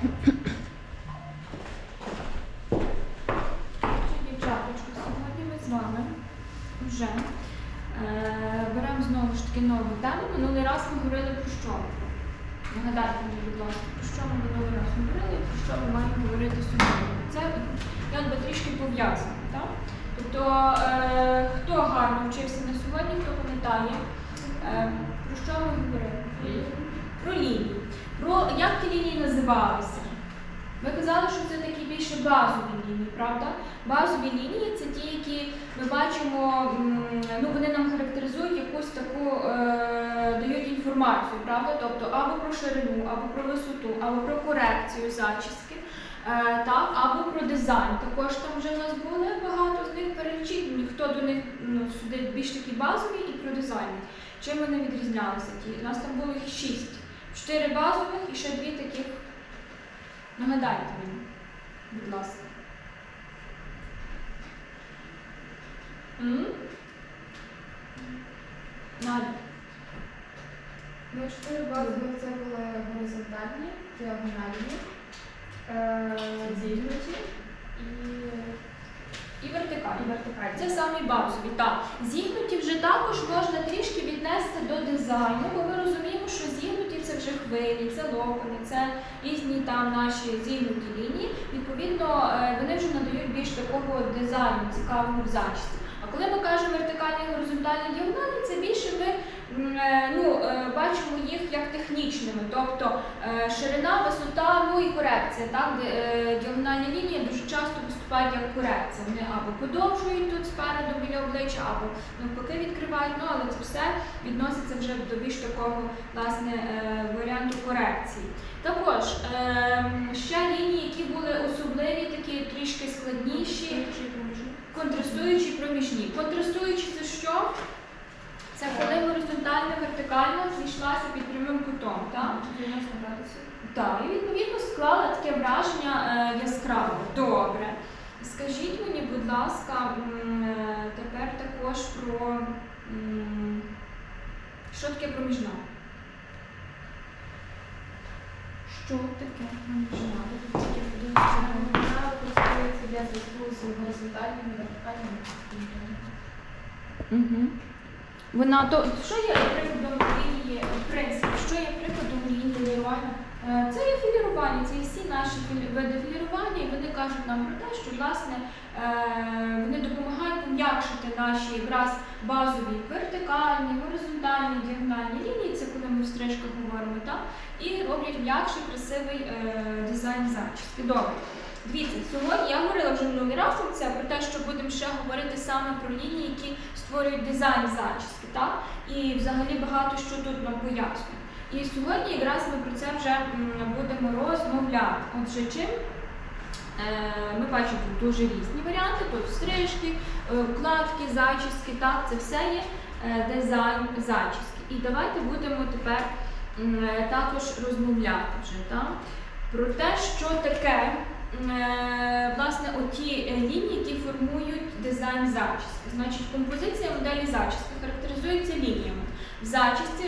Дівчаточки, сьогодні ми з вами вже е, беремо знову ж таки нову тему. Минулий раз ми говорили про що? Нагадайте мені, будь ласка, про що ми минулий раз говорили і про що ми маємо говорити сьогодні. Це трішки пов'язано. Тобто, е, хто гарно вчився на сьогодні, хто пам'ятає, е, про що ми говорили? Про лінії. Про як ті лінії називалися? Ви казали, що це такі більше базові лінії, правда? Базові лінії це ті, які ми бачимо, ну вони нам характеризують якусь таку, е, дають інформацію, правда? Тобто або про ширину, або про висоту, або про корекцію зачіски, е, так, або про дизайн. Також там вже в нас були багато з них перелічить. Ніхто до них ну, сюди більш такі базові і про дизайн. Чим вони відрізнялися? Ті? У нас там було їх шість. Чотири базових і ще дві таких. Нагадайте мені, будь ласка. Надя. Ну, чотири базових це були горизонтальні, діагональні, е, зігнуті і, І вертикальні. і вертикальні. Це самі базові. Так. Зігнуті вже також можна трішки віднести до дизайну, бо ми розуміємо, що зігнуті це вже хвилі, це локони, це різні там наші зігнуті лінії. Відповідно, е, вони вже надають більш такого дизайну, цікавого в зачісті. А коли ми кажемо вертикальні, горизонтальні, діагональні, це більше ми ну, е, бачимо їх як технічними, тобто е, ширина, висота, ну і корекція. Так? Е, Діагональні лінії дуже часто виступають як корекція. Вони або подовжують тут спереду біля обличчя, або навпаки відкривають, ну але це все відноситься вже до більш такого власне е, варіанту корекції. Також е, ще лінії, які були особливі, такі трішки складніші. Контрастуючі проміжні. Контрастуючі це що? Це коли горизонтальна, вертикальна зійшлася під прямим кутом. Так, 90 градусів. так. і відповідно склала таке враження е, яскраве. Добре. Скажіть мені, будь ласка, е, тепер також про що таке проміжна? Що таке проміжна? Вона користується для зв'язку з горизонтальними вертикальними. Вона то що є прикладом лінії, в що є прикладом лінії філірування? Е, Це є філірування, це є всі наші види філірування, і вони кажуть нам про те, що власне е, вони допомагають пом'якшити наші якраз базові вертикальні, горизонтальні, діагональні лінії, це коли ми в стрижках говоримо, так? і роблять м'якший, красивий е, дизайн зачіски. Добре. Дивіться, сьогодні я говорила вже минулий раз про те, що будемо ще говорити саме про лінії, які створюють дизайн зачіски, так? І взагалі багато що тут нам пояснює. І сьогодні якраз ми про це вже будемо розмовляти. Отже, чим е, ми бачимо тут дуже різні варіанти, тут стрижки, е, укладки, зачіски, так, це все є е, дизайн зачіски. І давайте будемо тепер також розмовляти вже так, про те, що таке власне оті е, лінії, які формують дизайн зачіски. Значить, композиція моделі зачіски характеризується лініями. В зачісті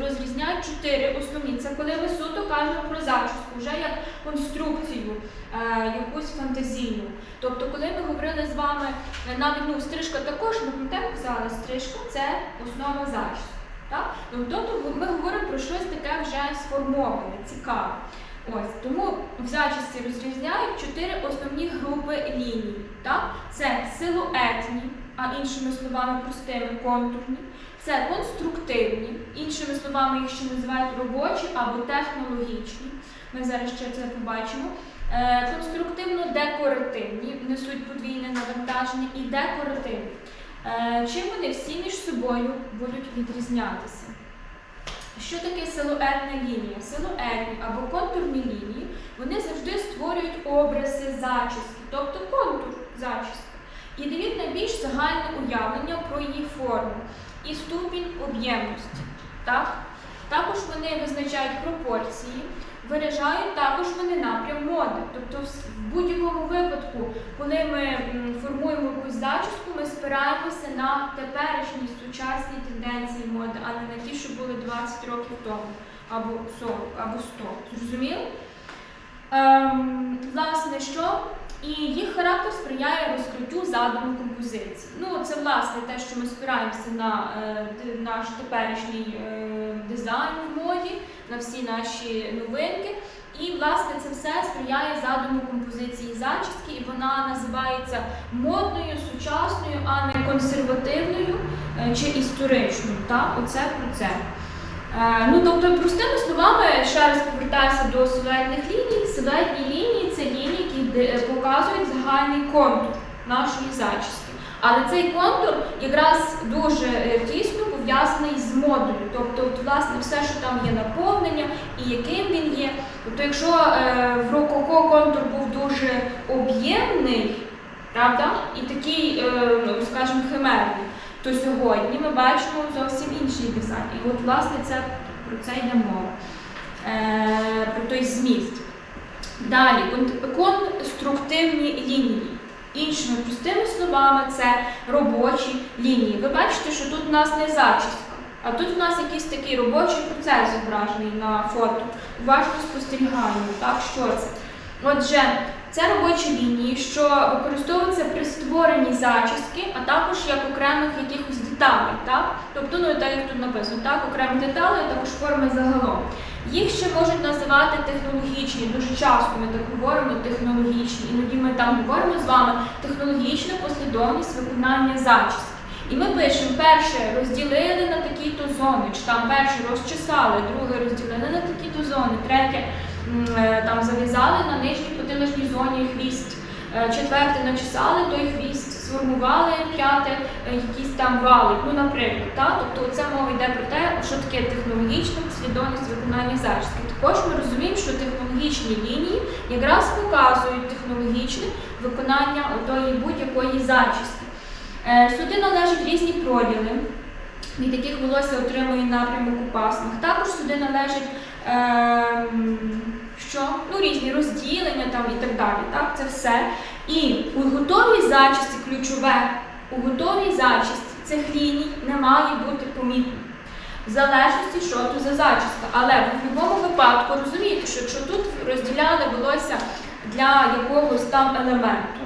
розрізняють чотири основні. Це коли ми суто кажемо про зачіску, вже як конструкцію, е, якусь фантазійну. Тобто, коли ми говорили з вами, е, навіть ну, стрижка також, ми пам'ятаємо, казали, стрижка це основа зачіски. Так? Ну, Тобто ми говоримо про щось таке вже сформоване, цікаве. Ось тому в зачісті розрізняють чотири основні групи ліній. Так? Це силуетні, а іншими словами простими контурні. Це конструктивні, іншими словами, їх ще називають робочі або технологічні. Ми зараз ще це побачимо. Е, Конструктивно-декоративні несуть подвійне навантаження і декоративні. Е, Чим вони всі між собою будуть відрізнятися? Що таке силуетна лінія? Силуетні або контурні лінії вони завжди створюють образи зачіски, тобто контур зачіски, і дають найбільш загальне уявлення про її форму і ступінь об'ємності. Так? Також вони визначають пропорції, виражають також вони напрям моди. Тобто, в будь-якому випадку, коли ми формуємо якусь зачіску, ми спираємося на теперішні сучасні тенденції моди, а не на ті, що були 20 років тому, або 40, або 100. Зрозуміло? Е, і їх характер сприяє розкриттю задуму композиції. Ну, це власне те, що ми спираємося на е, наш теперішній е, дизайн в моді, на всі наші новинки. І власне це все сприяє задуму композиції зачіски, і вона називається модною, сучасною, а не консервативною е, чи історичною. Так? Оце про це. Е, Ну, тобто, простими словами, ще раз повертаюся до силуетних ліній. Силуетні лінії це лінії, які показують загальний контур нашої зачіски. Але цей контур якраз дуже е, тісно пов'язаний з модою. Тобто, от, власне, все, що там є наповнення і яким він є. Тобто, якщо е, в рококо контур був дуже об'ємний, правда, і такий, е, ну, скажімо, химерний, то сьогодні ми бачимо зовсім інший дизайн. І от, власне, це про це йде мова, е, про той зміст. Далі, конструктивні лінії. Іншими простими словами, це робочі лінії. Ви бачите, що тут у нас не зачіска, а тут у нас якийсь такий робочий процес зображений на фото. Уважно спостерігаємо, так, що це. Отже, це робочі лінії, що використовуються при створенні зачіски, а також як окремих якихось деталей. Так? Тобто, ну так як тут написано, так, окремі деталі, а також форми загалом. Їх ще можуть називати технологічні. Дуже часто ми так говоримо технологічні. Іноді ми там говоримо з вами технологічна послідовність виконання зачіски. І ми пишемо перше розділили на такі-то зони, чи там перше розчесали, друге розділили на такі-то зони, третє е, там зав'язали на нижній потиличній зоні хвіст, е, четверте начесали той хвіст, сформували п'яте е, якісь там вали. Ну, наприклад, та? тобто це мова йде про те, що таке технологічна послідовність виконання зачіски. Також ми розуміємо, що технологічні лінії якраз показують технологічне виконання отої будь-якої зачіски. Е, Сюди належать різні проділи, від яких волосся отримує напрямок у пасмах. Також сюди належать ем, що? Ну, різні розділення там і так далі. Так? Це все. І у готовій зачісті ключове, у готовій зачісті цих ліній не має бути помітно. В залежності, що тут за зачіска. Але в будь-якому випадку розумієте, що якщо тут розділяли волосся для якогось там елементу,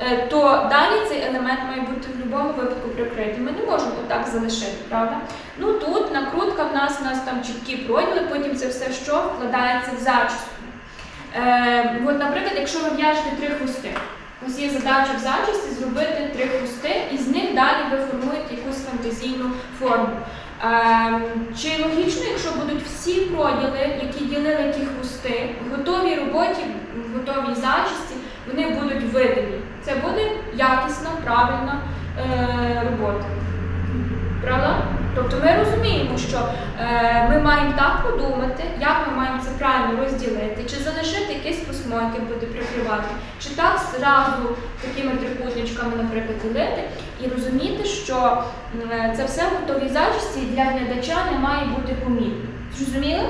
е, то далі цей елемент має бути в будь-якому випадку прикритий. Ми не можемо отак залишити, правда? Ну тут накрутка в нас, у нас там чіткі проділи, потім це все що вкладається в зачіску. Е, от, наприклад, якщо ви в'яжете три хусти, вас є задача в зачісті зробити три хусти, і з них далі ви формуєте якусь фантазійну форму. Е, чи логічно, якщо будуть всі проділи, які ділили ті хвости, в готовій роботі, в готовій зачісті, вони будуть видані. Це буде якісна, правильна е, робота. Правда? Тобто ми розуміємо, що е, ми маємо так подумати, як ми маємо це правильно розділити, чи залишити якесь письмо, яке буде прикривати, чи так зразу такими трикутничками, наприклад, ділити, і розуміти, що це все в готовій зачісті для глядача не має бути помітно. Зрозуміли?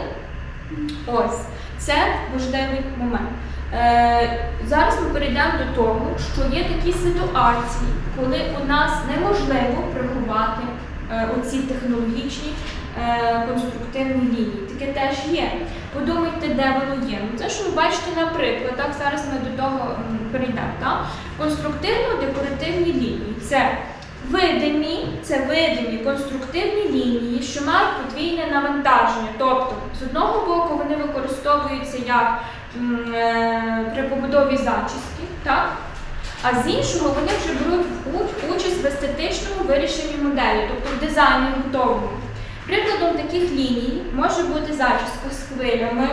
Ось, це важливий момент. Е, зараз ми перейдемо до того, що є такі ситуації, коли у нас неможливо приховати оці технологічні е, конструктивні лінії. Таке теж є. Подумайте, де воно є. Ну, Це, що ви бачите, наприклад, зараз ми до того перейдемо. Конструктивно-декоративні лінії. Це видимі, це видимі конструктивні лінії, що мають подвійне навантаження. Тобто, з одного боку, вони використовуються як е, при побудові зачіски, так? А з іншого вони вже беруть участь в естетичному вирішенні моделі, тобто в дизайні готовому. Прикладом таких ліній може бути зачіска з хвилями,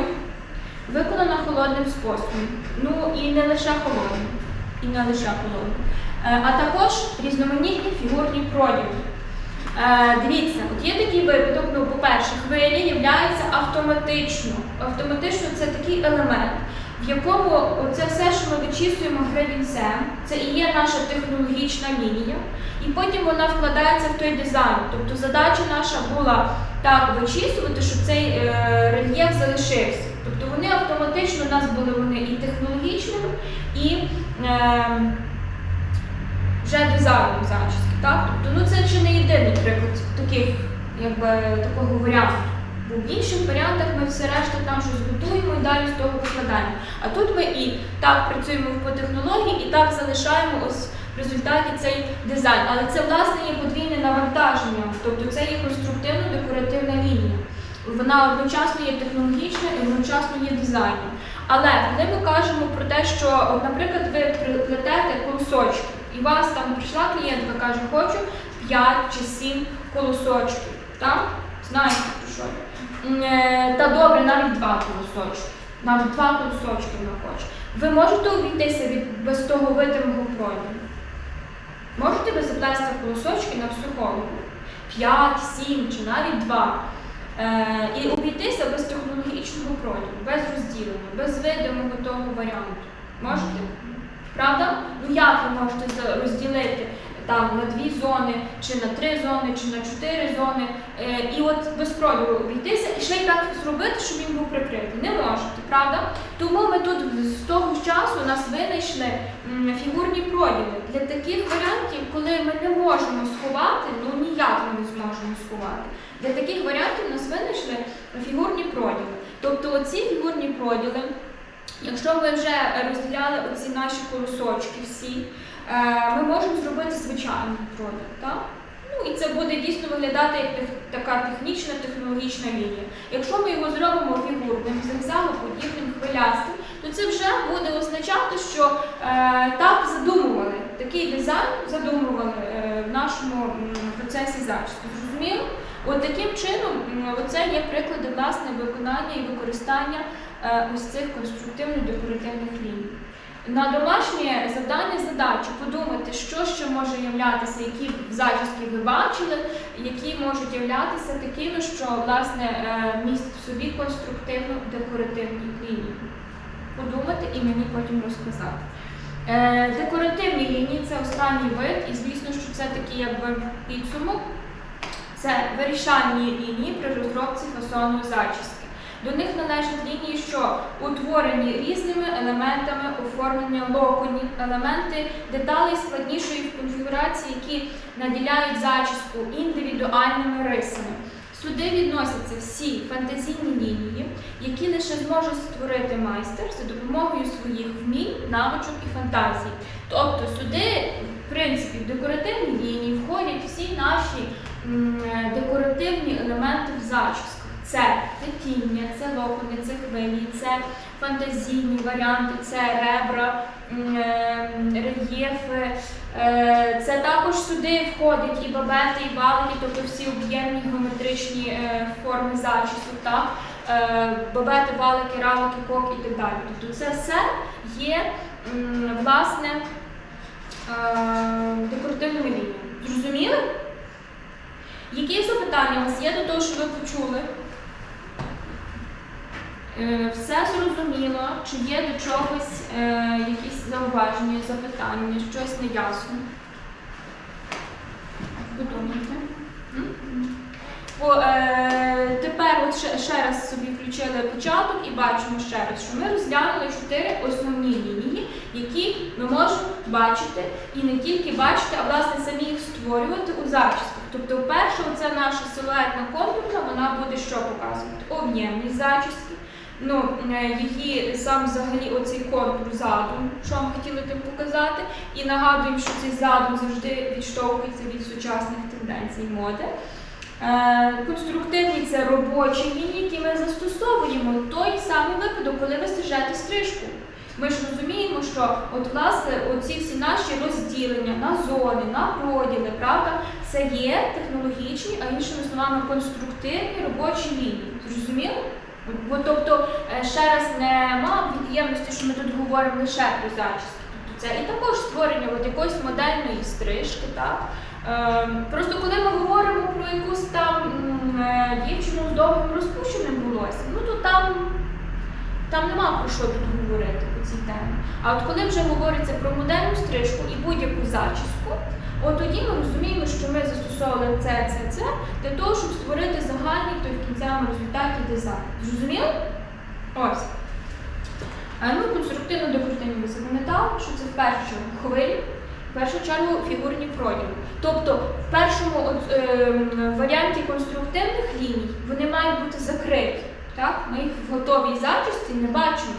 виконана холодним способом. Ну і не лише холодним, і не лише холодним. Е, А також різноманітні фігурні проділи. Е, Дивіться, от є такий випадок, ну, по-перше, хвилі являються автоматично. Автоматично це такий елемент, в якому це все, що ми вичісуємо градінцем, це і є наша технологічна лінія, і потім вона вкладається в той дизайн. Тобто задача наша була так вичісувати, щоб цей е, рельєф залишився. Тобто вони автоматично у нас були вони і технологічними, і е, вже дизайном зачіски. Тобто, ну це ще не єдиний приклад таких, якби, такого варіанту. Бо в інших варіантах ми все решта там щось готуємо і далі з того викладаємо. А тут ми і так працюємо по технології, і так залишаємо ось в результаті цей дизайн. Але це власне є подвійне навантаження, тобто це є конструктивно-декоративна лінія. Вона одночасно є технологічна і одночасно є дизайном. Але коли ми кажемо про те, що, наприклад, ви плетете колосочки, і вас там прийшла клієнтка, каже, хочу 5 чи 7 колосочків. Так? Знаєте, про що? Та добре, навіть два колосочки. Навіть два колосочки вона хоче. Ви можете обійтися від без того видимого пройду? Можете ви заплести колосочки на психологу? 5, 7 чи навіть 2. Е, і обійтися без технологічного проділу, без розділення, без видимого того варіанту. Можете? Правда? Ну як ви можете розділити там на дві зони, чи на три зони, чи на чотири зони, е, і от без проділу обійтися, і ще й так зробити, щоб він був прикритий. Не можете, правда? Тому ми тут з того часу у нас винайшли фігурні проділи. Для таких варіантів, коли ми не можемо сховати, ну ніяк ми не зможемо сховати. Для таких варіантів у нас винайшли фігурні проділи. Тобто оці фігурні проділи, якщо ми вже розділяли оці наші колосочки всі, ми можемо зробити звичайний проділ. Так? Ну, і це буде дійсно виглядати як тех- така технічна технологічна лінія. Якщо ми його зробимо фігурним, зигзагоподібним, хвилястим, то це вже буде означати, що е, так задумували, такий дизайн задумували е, в нашому процесі зачіску. Зрозуміло? От таким чином, оце є приклади власне виконання і використання е, ось цих конструктивно-декоративних ліній. На домашнє завдання задачі подумати, що ще може являтися, які зачіски ви бачили, які можуть являтися такими, що власне е, містять в собі конструктивно-декоративні лінії. Подумати і мені потім розказати. Е, Декоративні лінії це останній вид, і звісно, що це такий якби підсумок. Це вирішальні лінії при розробці фасонної зачіски. До них належать лінії, що утворені різними елементами оформлення локонів, елементи деталей складнішої конфігурації, які наділяють зачіску індивідуальними рисами. Сюди відносяться всі фантазійні лінії, які лише зможе створити майстер за допомогою своїх вмінь, навичок і фантазії. Тобто сюди, в принципі, в декоративні лінії входять всі наші декоративні елементи в зачісках. Це плетіння, це локони, це хвилі, це фантазійні варіанти, це ребра, е, рельєфи. Е, Це також сюди входять і бабети, і валики, тобто всі об'ємні геометричні е, форми зачісу, так? Е, бабети, валики, равлики, коки і так далі. Тобто це все є власне декоративними лініями. Зрозуміли? Які запитання у вас є до того, що ви почули? Е, Все зрозуміло, чи є до чогось е, якісь зауваження, запитання, щось неясно? Подумайте. Бо е, тепер от ще, ще раз собі включили початок і бачимо ще раз, що ми розглянули чотири основні лінії, які ми можемо бачити і не тільки бачити, а власне самі їх створювати у зачісках. Тобто, перша оця наша силуетна контурна, вона буде що показувати? Об'ємність зачіски. Ну, е, її сам взагалі оцей контур задум, що ми хотіли тим показати, і нагадуємо, що цей задум завжди відштовхується від сучасних тенденцій моди. Е, Конструктивні це робочі лінії, які ми застосовуємо той самий випадок, коли ви стрижете стрижку. Ми ж розуміємо, що от власне оці всі наші розділення на зони, на проділи, правда, це є технологічні, а іншими словами, конструктивні робочі лінії. Зрозуміло? Бо тобто е, ще раз нема від'ємності, що ми тут говоримо лише про зачіски. Тобто це і також створення от якоїсь модельної стрижки, так? Е, просто коли ми говоримо про якусь там е, дівчину з довгим розпущеним волоссям, ну то там, там нема про що тут говорити по цій темі. А от коли вже говориться про модельну стрижку і будь-яку зачіску, от тоді ми розуміємо, що ми застосовували це, це, це для того, щоб створити загальний той в кінцевому результаті дизайн. Зрозуміло? Ось. А, ну, конструктивно декоративні ви що це в першу чергу хвилі, в першу чергу фігурні проділи. Тобто в першому от, ем, варіанті конструктивних ліній вони мають бути закриті. Так? Ми їх в готовій зачісті не бачимо.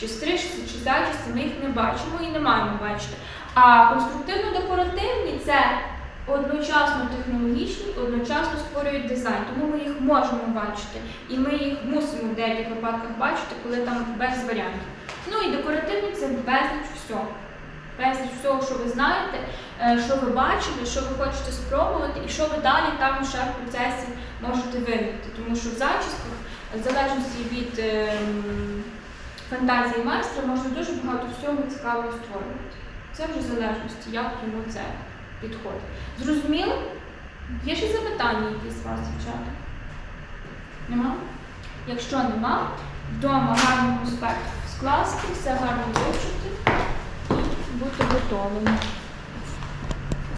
Чи стрижці, чи зачісті ми їх не бачимо і не маємо бачити. А конструктивно-декоративні це одночасно технологічні, одночасно створюють дизайн, тому ми їх можемо бачити. І ми їх мусимо в деяких випадках бачити, коли там без варіантів. Ну і декоративні це безліч всього. Безліч всього, що ви знаєте, е, що ви бачили, що ви хочете спробувати, і що ви далі там ще в процесі можете виявити. Тому що в зачісках, в залежності від ем, фантазії майстра, можна дуже багато всього цікавого створювати. Це вже в залежності, як йому це підходить. Зрозуміло? Є ще запитання якісь з вас, дівчата? Нема? Якщо нема, вдома гарно конспект скласти, все гарно вивчити і бути готовими.